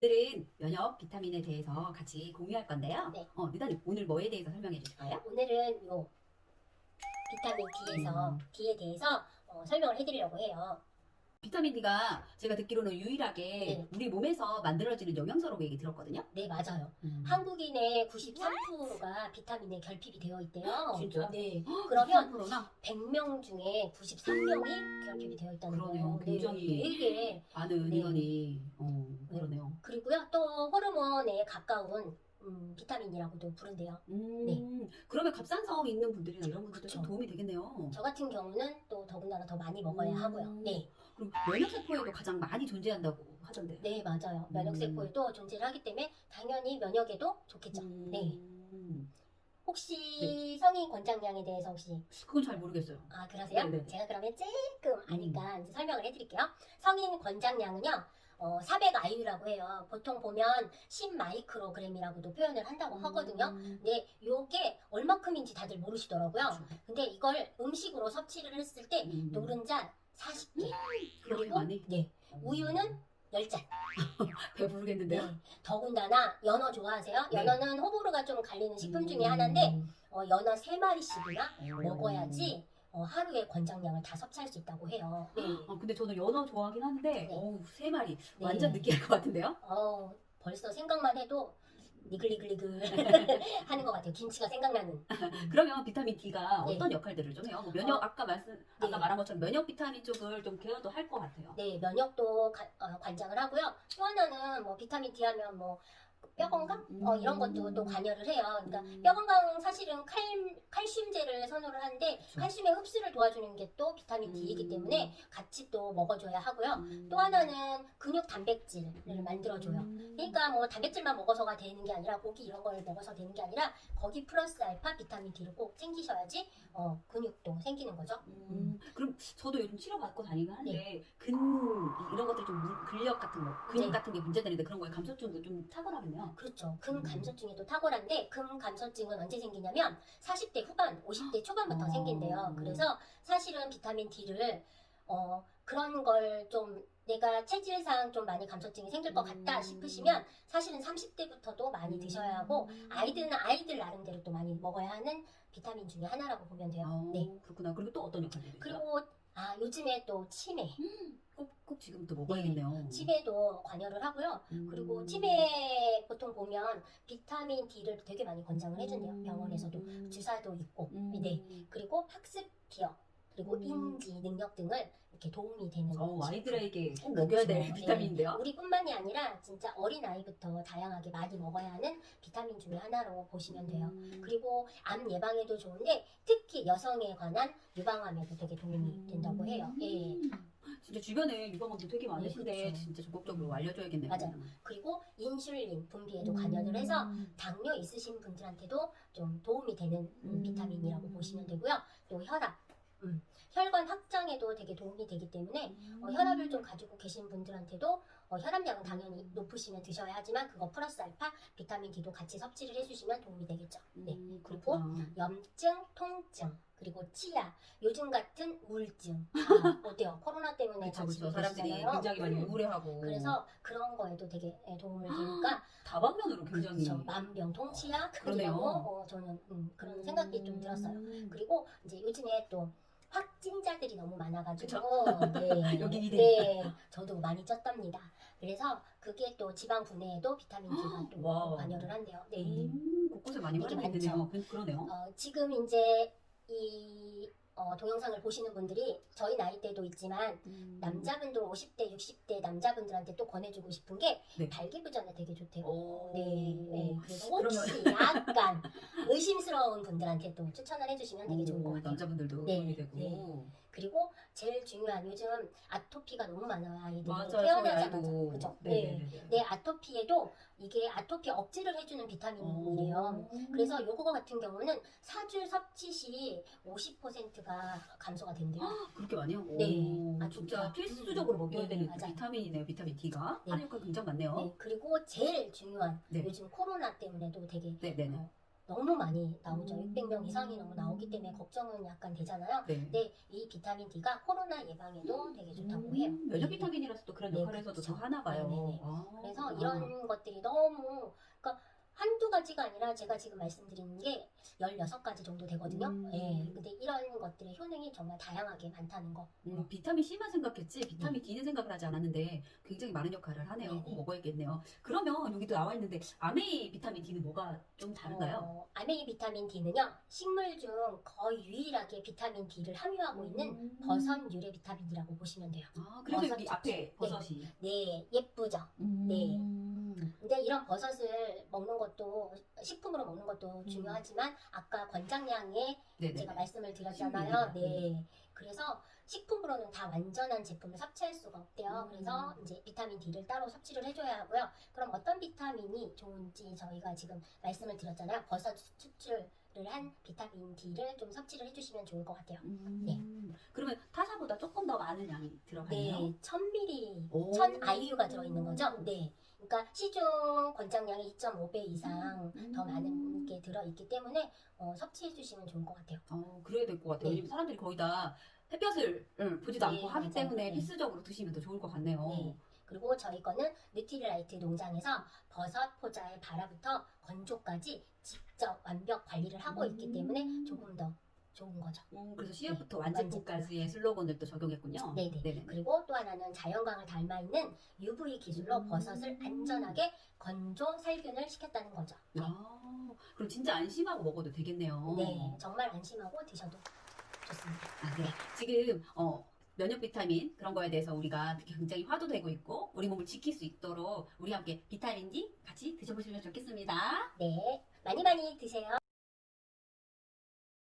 오늘은 면역 비타민에 대해서 같이 공유할 건데요. 네. 어, 느다님 오늘 뭐에 대해서 설명해 주실까요? 오늘은 요 비타민 D에서 음. D에 대해서 어, 설명을 해드리려고 해요. 비타민 D가 제가 듣기로는 유일하게 네. 우리 몸에서 만들어지는 영양소라고 얘기 들었거든요. 네 맞아요. 음. 한국인의 93%가 비타민에 결핍이 되어 있대요. 진짜요? 네. 그러면 그러나 100명 중에 93명이 결핍이 되어 있다는 그러네요. 거예요. 굉장히 네, 되게 많은 네. 인원이 어, 그러네요. 그리고요 또 호르몬에 가까운 음, 비타민이라고도 부른대요. 음, 그러면 갑상선 있는 분들이나 이런 분들도 좀 그쵸. 도움이 되겠네요. 저 같은 경우는 또 더군다나 더 많이 먹어야 음. 하고요. 네. 그리고 면역세포에도 가장 많이 존재한다고 하던데. 네, 맞아요. 음. 면역세포에도 존재를 하기 때문에 당연히 면역에도 좋겠죠. 음, 네. 혹시 성인 권장량에 대해서 혹시 그건 잘 모르겠어요. 아 그러세요? 네네. 음. 제가 그러면 조금 아니까 이제 설명을 해드릴게요. 성인 권장량은요. 어, 400IU라고 해요. 보통 보면 10 마이크로그램이라고도 표현을 한다고 하거든요. 음, 근데 요게 얼마큼인지 다들 모르시더라고요. 그렇죠. 근데 이걸 음식으로 섭취를 했을 때 음. 노른자 40개, 그렇게 그리고 많이? 네, 우유는 10잔. 배부르겠는데요? 네. 더군다나 연어 좋아하세요? 네. 연어는 호불호가 좀 갈리는 식품 중에 음. 하나인데 어, 연어 3마리씩이나 음. 먹어야지 어, 하루에 권장량을 다 섭취할 수 있다고 해요. 네. 어, 근데 저는 연어 좋아하긴 한데, 네. 어우, 세 마리. 네. 완전 느끼할 것 같은데요? 어, 벌써 생각만 해도 니글니글니글 하는 것 같아요. 김치가 생각나는. 그러면 비타민 D가 네. 어떤 역할들을 좀 해요? 뭐 면역, 어, 아까 말씀, 아까 네. 말한 것처럼 면역 비타민 쪽을 좀 개혁도 할 것 같아요. 네, 면역도 가- 어, 관장을 하고요. 또 하나는 뭐 비타민 D 하면 뭐 뼈 건강? 어, 이런 것도 또 관여를 해요. 그러니까 음. 뼈 건강 사실은 칼, 칼슘제를 선호를 하는데. 칼슘의 흡수를 도와주는 게 또 비타민 D이기 음. 때문에 같이 또 먹어줘야 하고요. 음. 또 하나는 근육 단백질을 만들어줘요. 음. 그러니까 뭐 단백질만 먹어서가 되는 게 아니라 고기 이런 걸 먹어서 되는 게 아니라 거기 플러스 알파 비타민 D를 꼭 챙기셔야지 어, 근육도 생기는 거죠. 음, 그럼 저도 요즘 치료받고 다니긴 하는데 네. 근 이런 것들 좀 물- 근력 같은 거 근육 네. 같은 게 문제되는데 그런 거에 감소증도 좀 타고나면요. 그렇죠. 금 음. 감소증이 또 탁월한데 금 감소증은 언제 생기냐면 40대 후반, 50대 초반부터 어. 생긴대요. 그래서 사실은 비타민 D를 어, 그런 걸 좀 내가 체질상 좀 많이 감소증이 생길 것 같다 음. 싶으시면 사실은 30대부터도 많이 드셔야 하고 아이들은 아이들 나름대로 또 많이 먹어야 하는 비타민 중에 하나라고 보면 돼요. 어, 네. 그렇구나. 그리고 또 어떤 역할들이 있어요? 그리고 아 요즘에 또 치매, 꼭, 꼭 지금부터 먹어야겠네요. 치매도 관여를 하고요. 음. 그리고 치매 보통 보면 비타민 D를 되게 많이 권장을 해준대요. 병원에서도 음. 주사도 있고, 음. 네. 그리고 학습 기억, 그리고 음. 인지 능력 등을 이렇게 도움이 되는 어. 아이들에게 꼭. 먹여야 될 네. 비타민인데요. 우리뿐만이 아니라 진짜 어린 아이부터 다양하게 많이 먹어야 하는 비타민 중에 하나로 보시면 돼요. 음. 그리고 암 예방에도 좋은데 특히 여성에 관한 유방암에도 되게 도움이 된다고 해요. 예. 음. 진짜 주변에 유방암도 되게 많으신데 네, 그렇죠. 진짜 적극적으로 알려줘야겠네요. 맞아요. 그리고 인슐린 분비에도 음. 관여를 해서 당뇨 있으신 분들한테도 좀 도움이 되는 음, 음. 비타민이라고 보시면 되고요. 또 혈압, 음, 혈관 확장에도 되게 도움이 되기 때문에 음. 어, 혈압을 좀 가지고 계신 분들한테도 어, 혈압량은 당연히 높으시면 드셔야 하지만 그거 플러스 알파 비타민 D도 같이 섭취를 해주시면 도움이 되겠죠. 네. 음, 그리고. 염증, 통증, 그리고 치아, 요즘 같은 우울증. 아, 어때요? 코로나 때문에 그렇죠, 가지고 그렇죠. 사람들이 계시잖아요. 굉장히 많이 음. 우울해하고 그래서 그런 거에도 되게 예, 도움을 되니까 다방면으로 굉장히 그렇죠. 만병통치약 그러네요. 어, 저는 음, 그런 생각이 좀 들었어요. 음. 그리고 이제 요즘에 또 확진자들이 너무 많아가지고 네, 여기 이래. 네, 저도 많이 쪘답니다. 그래서 그게 또 지방 분해에도 비타민 D가 또 와. 관여를 한대요. 네. 음, 곳곳에 많이 되게 활용이 되네요. 그- 그러네요. 어, 지금 이제 이 어, 동영상을 보시는 분들이 저희 나이 대도 있지만 음. 남자분들 50대, 60대 남자분들한테 또 권해주고 싶은 게 네. 발기부전에 되게 좋대요. 오. 네, 네. 그래서 혹시 약간 의심스러운 분들한테 또 추천을 해주시면 되게 좋을 것 오, 같아요. 남자분들도 네, 도움이 되고. 네. 그리고 제일 중요한 요즘 아토피가 너무 많아요 아이들이 맞아요. 저희 태어나자마자 아이도. 그죠? 네. 네. 네. 네. 내 아토피에도 이게 아토피 억제를 해주는 비타민이에요. 오. 그래서 요거 같은 경우는 사주 섭취 시 50%가 감소가 된대요. 그렇게 많이요? 네. 오, 아, 진짜. 필수적으로 먹여야 네, 되는 맞아요. 비타민이네요. 비타민 D가 네. 역할 굉장히 많네요. 네, 그리고 제일 중요한 네. 요즘 코로나 때문에도 되게 네, 네, 네. 어, 너무 많이 나오죠. 음. 600명 이상이 너무 나오기 때문에 걱정은 약간 되잖아요. 네. 근데 이 비타민 D가 코로나 예방에도 되게 좋다고 음, 해요. 면역 네. 비타민이라서 또 그런 네, 역할에서도 그렇죠. 더 하나 봐요. 네네네. 아, 그래서 아. 이런 것들이 너무 그러니까 한두 가지가 아니라 제가 지금 말씀드리는 게 16가지 정도 되거든요. 음. 예. 근데 이런 것들의 효능이 정말 다양하게 많다는 거. 음, 비타민 C만 생각했지 비타민 D는 생각을 하지 않았는데 굉장히 많은 역할을 하네요. 네네. 꼭 먹어야겠네요. 그러면 여기도 나와 있는데 아메이 비타민 D는 뭐가 좀 다른가요? 어, 아메이 비타민 D는요. 식물 중 거의 유일하게 비타민 D를 함유하고 있는 음. 버섯 유래 비타민이라고 보시면 돼요. 아, 그래서 버섯 여기. 앞에 버섯이. 네, 예쁘죠. 네. 음. 근데 이런 버섯을 먹는 것도 식품으로 먹는 것도 음. 중요하지만 아까 권장량에 네네. 제가 말씀을 드렸잖아요. 네. 네. 그래서 식품으로는 다 완전한 제품을 섭취할 수가 없대요. 음. 그래서 이제 비타민 D를 따로 섭취를 해줘야 하고요. 그럼 어떤 비타민이 좋은지 저희가 지금 말씀을 드렸잖아요. 버섯 추출을 한 비타민 D를 좀 섭취를 해주시면 좋을 것 같아요. 음. 네. 그러면 타사보다 조금 더 많은 양이 들어가네요. 네, 1000ml, 오. 1000 IU가 들어있는 거죠. 네. 그러니까 시중 권장량의 2.5배 이상 음. 더 많은 게 들어있기 때문에 어, 섭취해 주시면 좋을 것 같아요. 어, 그래야 될 것 같아요. 네. 왜냐면 사람들이 거의 다 햇볕을 음, 보지도 네, 않고 하기 맞아요. 때문에 네. 필수적으로 드시면 더 좋을 것 같네요. 네. 그리고 저희 거는 뉴트리라이트 농장에서 버섯 포자의 발화부터 건조까지 직접 완벽 관리를 하고 있기 음. 때문에 조금 더 좋은 거죠. 음, 그래서 시작부터 네, 완제품까지의 슬로건을 또 적용했군요. 네네. 네네. 그리고 또 하나는 자연광을 닮아 있는 UV 기술로 음. 버섯을 안전하게 건조 살균을 시켰다는 거죠. 네. 아, 그럼 진짜 안심하고 먹어도 되겠네요. 네, 정말 안심하고 드셔도 좋습니다. 아, 네. 지금 어, 면역 비타민 그런 거에 대해서 우리가 굉장히 화두되고 있고 우리 몸을 지킬 수 있도록 우리 함께 비타민 D 같이 드셔보시면 좋겠습니다. 네, 많이 많이 드세요.